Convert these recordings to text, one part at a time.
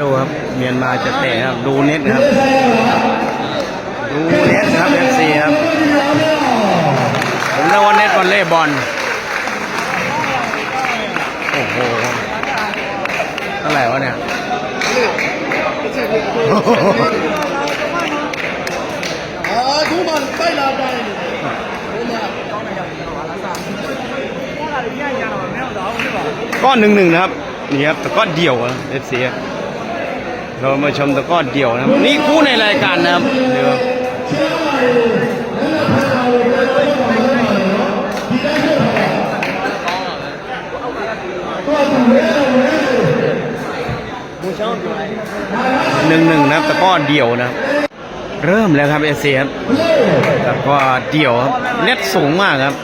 ดูครับเมียนมาจะเตะครับดูเน็ตครับ ดูเน็ตครับเอฟซีครับผมเล่นวันเน็ตบอลเล่บอลโอ้โหอะไรวะเนี่ยทุกคนไปลาไปก้อนหนึ่งหนึ่งนะครับนี่ครับแต่ก้อนเดี่ยวเอฟซี เรามาชมตะก้อนเดี่ยวนะครับนี่คู่ในรายการนะครับเดี๋ยวครับหนึ่งหนึ่งนะครับตะก้อนเดี่ยวนะครับเริ่มแล้วครับเอฟซีครับตะก้อนเดี่ยวครับเน็ตสูงมากครับ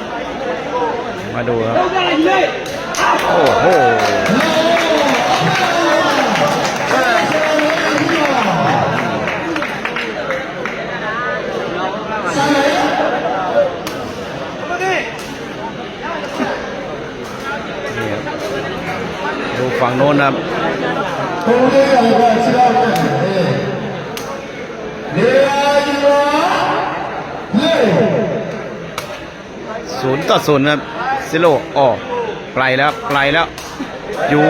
มาดูครับ โอ้โห ฝั่งโน้นครับศูนย์ต่อศูนย์ครับซิโลออกไกลแล้วไกลแล้ว อยู่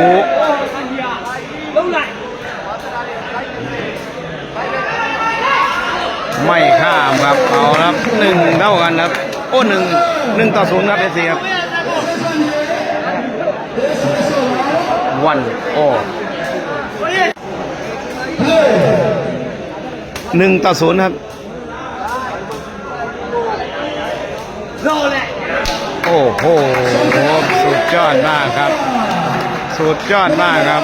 ไม่ข้ามครับเอาครับหนึ่งเท่ากันครับ โอ้หนึ่งหนึ่งต่อศูนย์ครับเอซีครับ วันโอหนึ่งต่อศูนย์ครับ โอ้โห สุดยอดมากครับ สุดยอดมากครับ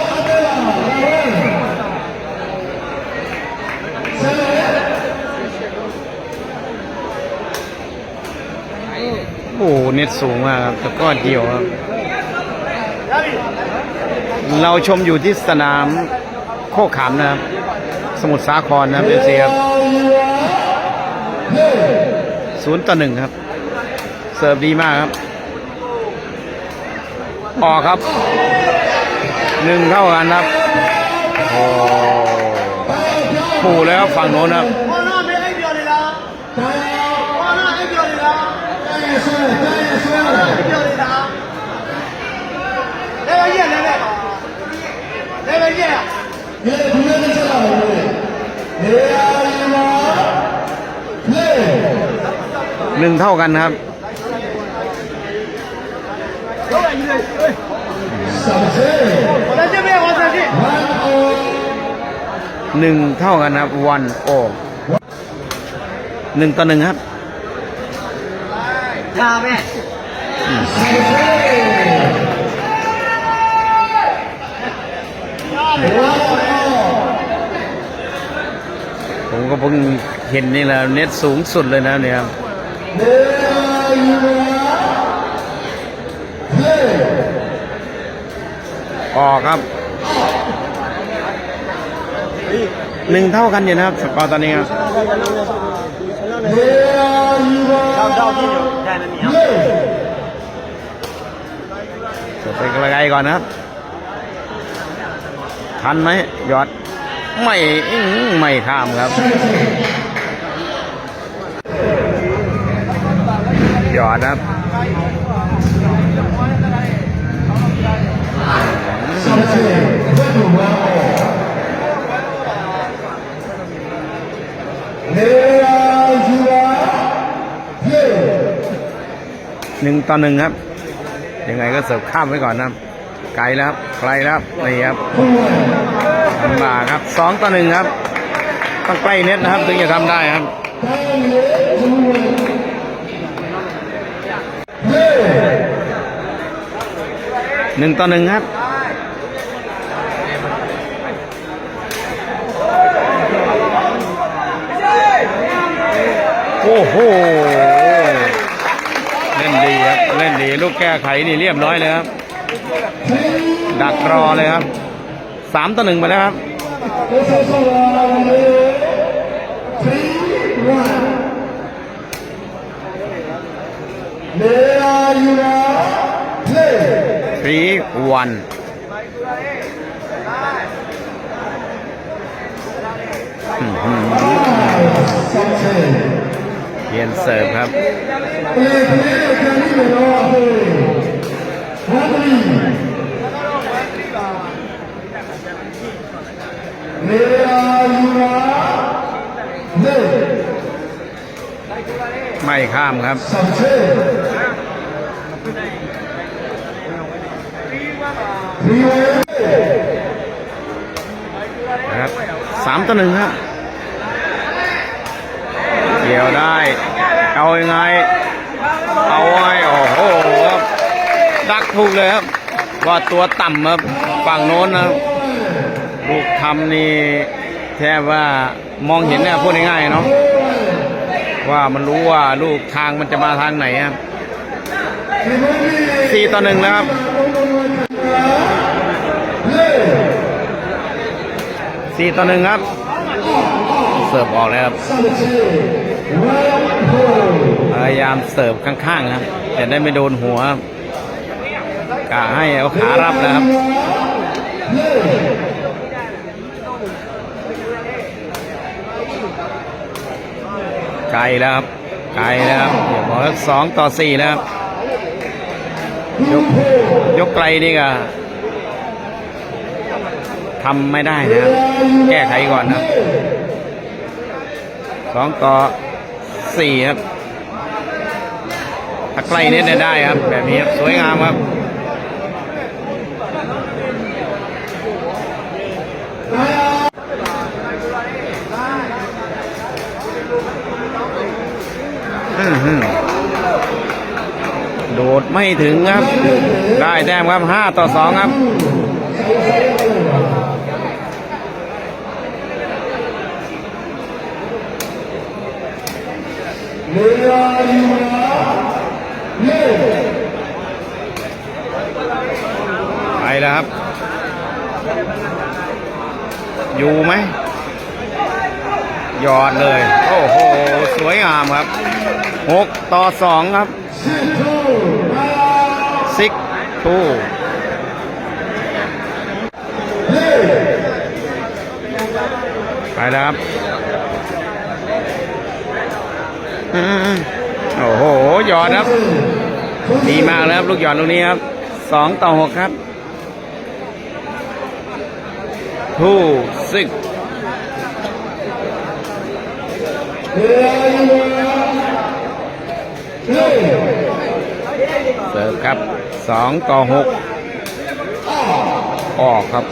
โอ้เน็ตสูงมากครับแต่ก็เดียวครับ เราชมอยู่ที่สนามโคกขามนะครับ สมุทรสาครนะครับเอฟซีครับศูนย์ต่อหนึ่งครับ เสิร์ฟดีมากครับ ออกครับ หนึ่งเท่ากันครับ โอ้ปูแล้วฝั่งโน้นครับ หนึ่งเท่ากันครับหนึ่งเท่ากันครับวันโอหนึ่งต่อหนึ่งครับข้าแม่ผมก็เพิ่งเห็นนี่แล้วเน็ตสูงสุดเลยนะเนี่ยครับ ออกครับหนึ่งเท่ากันอยู่นะครับสกอร์ตอนนี้ครับไปไกลๆก่อนนะครับ ทันไหมยอด ไม่อื้อหือไม่ข้ามครับ อดครับหนึ่งต่อหนึ่งครับ ยังไงก็เสิร์ฟข้ามไว้ก่อนนะไกลแล้วไกลแล้วนี่ครับลำบากครับสองต่อหนึ่งครับต้องใกล้เน็ตนะครับ ถึงจะทำได้ครับ หนึ่งต่อหนึ่งครับโอ้โหเล่นดีครับเล่นดีลูกแก้ไขนี่เรียบร้อยเลยครับ ดักรอเลยครับสามต่อหนึ่งไปแล้วครับเลอายูนาเพล เปลี่ยนเสิร์ฟครับเอ้ยเอ้ยกันนี่เนาะเฮ้ยฮันนี่เนียยูวาเน่ไม่ข้ามครับ something รีเว นะครับสามต่อหนึ่งครับเกี่ยวได้ เอายังไง เอาไงโอ้โหครับ ดักถูกเลยครับ ว่าตัวต่ำครับ ฝั่งโน้นนะลูกทำนี่แทบว่ามองเห็นเนี่ยพูดง่ายๆเนาะว่ามันรู้ว่าลูกทางมันจะมาทางไหนครับสี่ต่อหนึ่งแล้วครับ สี่ต่อหนึ่งครับ เสิร์ฟออกเลยครับ พยายามเสิร์ฟข้างๆครับ แต่ได้ไม่โดนหัวกะให้เอาขารับนะครับไกลแล้วครับไกลแล้วครับบอกแล้วสองต่อสี่แล้วครับ ยกยกไกลดีกว่าทำไม่ได้นะแก้ไขก่อนนะสองต่อสี่ครับถ้าใกล้นิดเนี่ยได้ครับ แบบนี้ครับสวยงามครับอื้อหือ โดดไม่ถึงครับ ได้แต้มครับห้าต่อสองครับเนียยูวเน่ไปแล้วครับ อยู่ไหมยอดเลย โอ้โห สวยงามครับหกต่อสองครับ ซิกทูเน่ไปแล้วครับอืมโอ้โห หยอดครับ ดีมากแล้วครับลูกหยอดลูกนี้ครับ สองต่อหกครับทูซิกเนียยูวาเน่เสิร์ฟครับ สองต่อหกออกครับ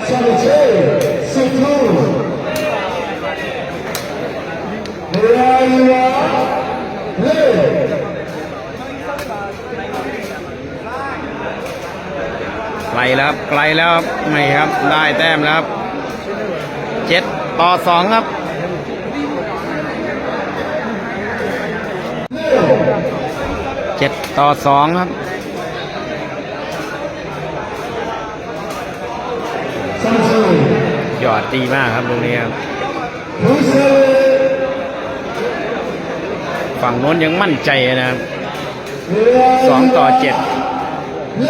ไกลแล้วไกลแล้วไม่ครับ ได้แต้มแล้วครับเจ็ดต่อสองครับเจ็ดต่อสองครับ สัมเช ห ยอดดีมากครับตรงนี้ครับฝั่งโน้นยังมั่นใจนะครับสองต่อเจ็ด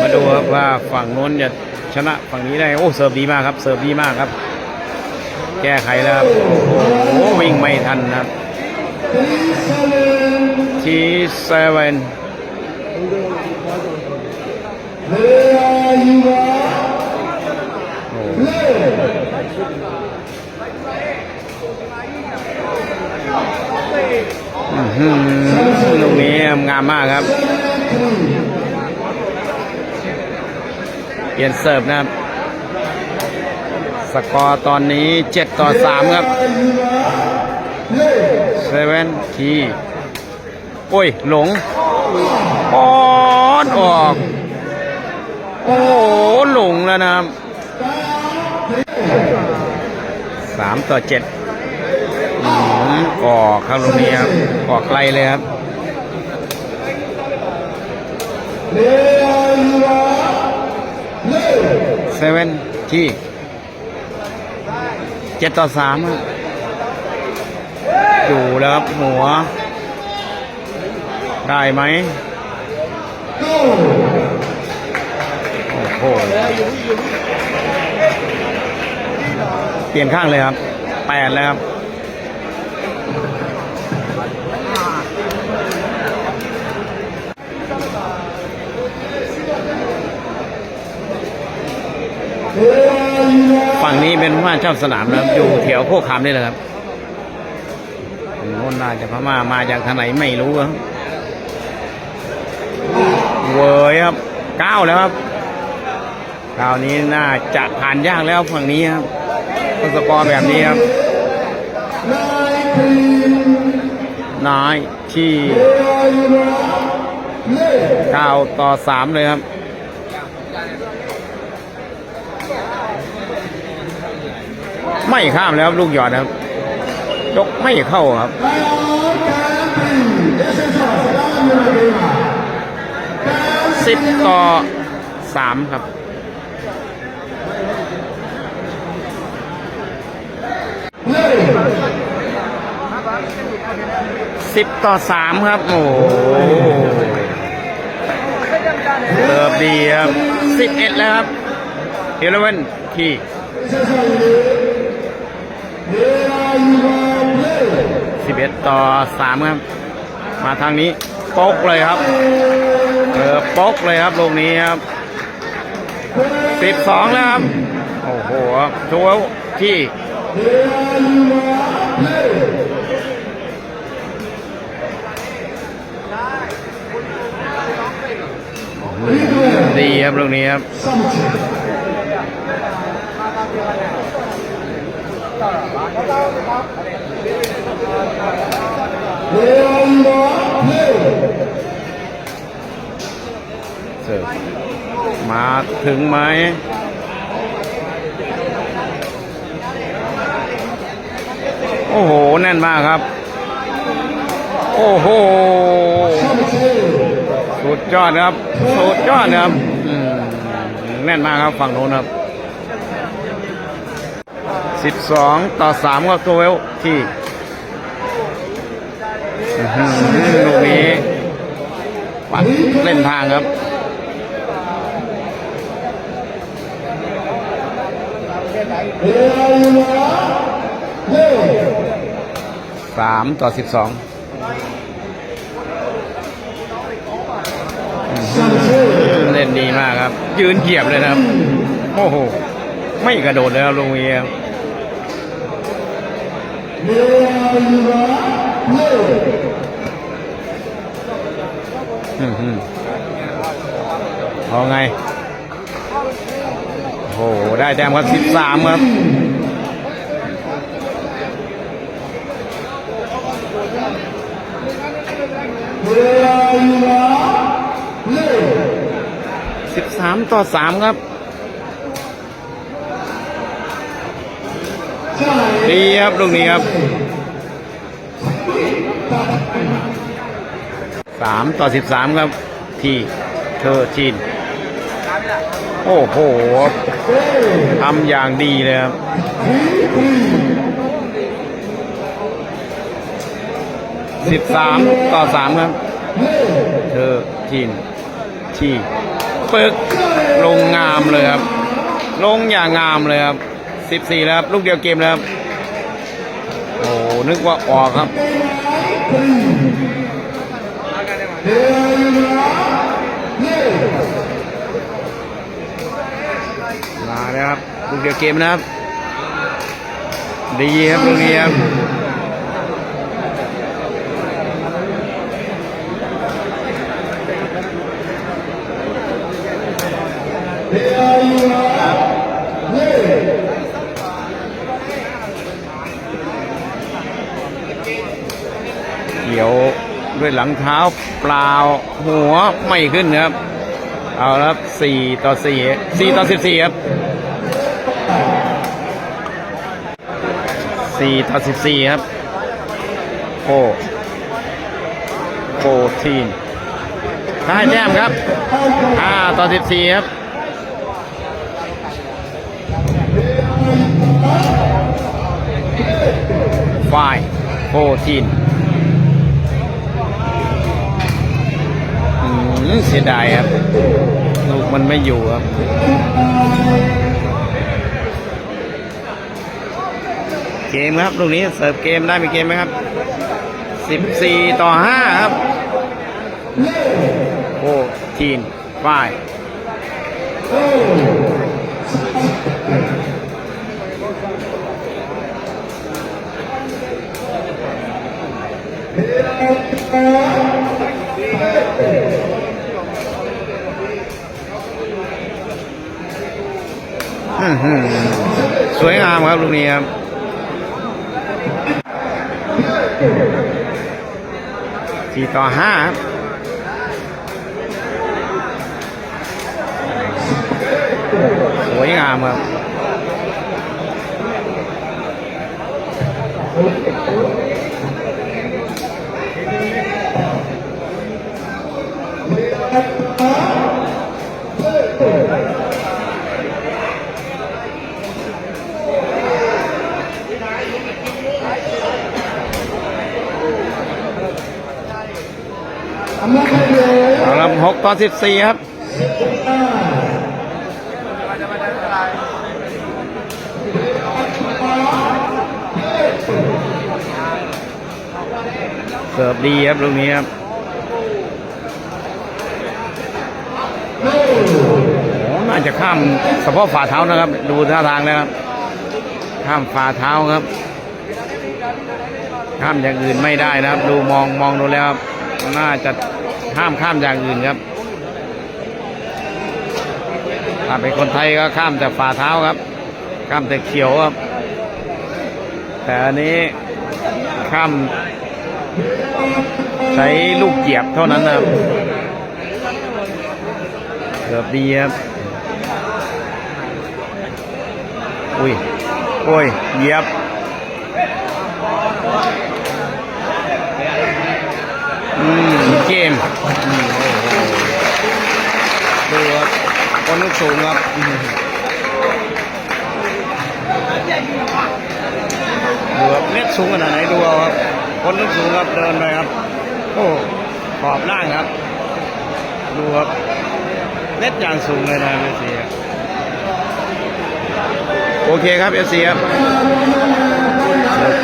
มาดูครับว่าฝั่งโน้นจะชนะฝั่งนี้ได้ โอ้เสิร์ฟดีมากครับ เสิร์ฟดีมากครับ แก้ไขแล้วครับ โอ้โหวิ่งไม่ทันนะครับ ทีเซเว่น ทีเซเว่น เนียยูวา โอ้ เน่ อื้อหือ ลูกนี้งามมากครับ เปลี่ยนเสิร์ฟนะครับ สกอร์ตอนนี้ 7 ต่อ 3 ครับเซเว่นทีโอ้ย หลงปอนออก โอ้โห หลงแล้วนะครับ สามต่อเจ็ดอืมออกครับลูกนี้ครับออกไกลเลยครับเนียยูวาเน่เซเว่นที่เจ็ดต่อสามอยู่แล้วครับหัว ได้ไหมโอ้โห เปลี่ยนข้างเลยครับแปดแล้วครับฝั่งนี้เป็นพม่าเจ้าสนามนะครับ อยู่แถวโคกคามนี่แหละครับโน้นน่าจะพม่ามาจากทางไหนไม่รู้ครับเวยครับเก้าแล้วครับคราวนี้น่าจะผ่านยากแล้วฝั่งนี้ครับ สกอร์แบบนี้ครับนายที่เก้าต่อสามเลยครับไม่ข้ามแล้วลูกหยอดครับ ยกไม่เข้าครับ สิบต่อสามครับ สิบต่อสามครับ โอ้โหเติบดีครับสิบเอ็ดแล้วครับเฮลเวนที่สิบเอ็ดต่อสามครับ มาทางนี้ป๊กเลยครับ เออป๊กเลยครับลูกนี้ครับสิบสองแล้วครับ โอ้โหทัวที่ ดีครับลูกนี้ครับเสิร์ฟมาถึงไหมโอ้โห แน่นมากครับ โอ้โห สุดยอดครับ สุดยอดครับแน่นมากครับฝั่งโน้นครับสิบสองต่อสามก็ตัวเวลที่ลูกนี้ปัดเล่นทางครับสามต่อสิบสอง เล่นดีมากครับ ยืนเหยียบเลยนะครับ โอ้โห ไม่กระโดดเลยครับลุงเวียอื้อหือเอาไง โอ้โห ได้แต้มครับสิบสามครับ สิบสามต่อสามครับดีครับลูกนี้ครับสามต่อสิบสามครับ ที่เธอจีน โอ้โหทำอย่างดีเลยครับสิบสามต่อสามครับ เธอจีนที่ ปึกลงงามเลยครับ ลงอย่างงามเลยครับสิบสี่แล้วครับ ลูกเดียวเกมแล้วครับ โอ้นึกว่าออกครับมาแล้วครับ ลูกเดียวเกมนะครับ ดีครับลูกนี้ครับ เกี่ยวด้วยหลังเท้าเปล่าหัวไม่ขึ้นครับ เอาละครับสี่ต่อสี่สี่ต่อสิบสี่ครับสี่ต่อสิบสี่ครับโฟโฟทีนได้แต้มครับห้าต่อสิบสี่ครับ ไฟโฟทีนอืมเสียดายครับ ลูกมันไม่อยู่ครับเกมครับลูกนี้เสิร์ฟเกมได้มีเกมไหมครับสิบสี่ต่อห้าครับโอ้ทีมฝ่าย อื้อหือ สวยงามครับลูกนี้ครับสี่ต่อห้าครับสวยงามครับ อำนาจให้ เลยเอาละหกต่อสิบสี่ครับเสิร์ฟดีครับลูกนี้ครับ โอ้ น่าจะข้ามเฉพาะฝ่าเท้านะครับ ดูท่าทางแล้วครับ ข้ามฝ่าเท้าครับ ข้ามอย่างอื่นไม่ได้นะครับ ดูมองมองดูแล้วครับน่าจะห้ามข้ามอย่างอื่นครับถ้าเป็นคนไทยก็ข้ามแต่ฝ่าเท้าครับ ข้ามแต่เขียวครับ แต่อันนี้ข้ามใช้ลูกเหยียบเท่านั้นนะครับ เกือบดีครับอุ้ย โอ้ย เหยียบ อืมเกมอืมโอ้โหดูครับคนสูงครับอืมดูครับเม็ดสูงขนาดไหนดูเอาครับคนสูงครับเดินไปครับ โอ้ขอบล่างครับ ดูครับ เล็ดอย่างสูงเลยนะเอฟซีโอเคครับเอฟซีครับ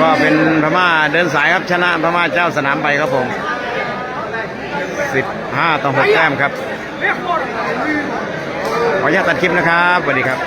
ก็เป็นพม่าเดินสายครับชนะพม่าเจ้าสนามไปครับผมสิบห้าต่อหกแต้มครับ ขออนุญาตตัดคลิปนะครับสวัสดีครับ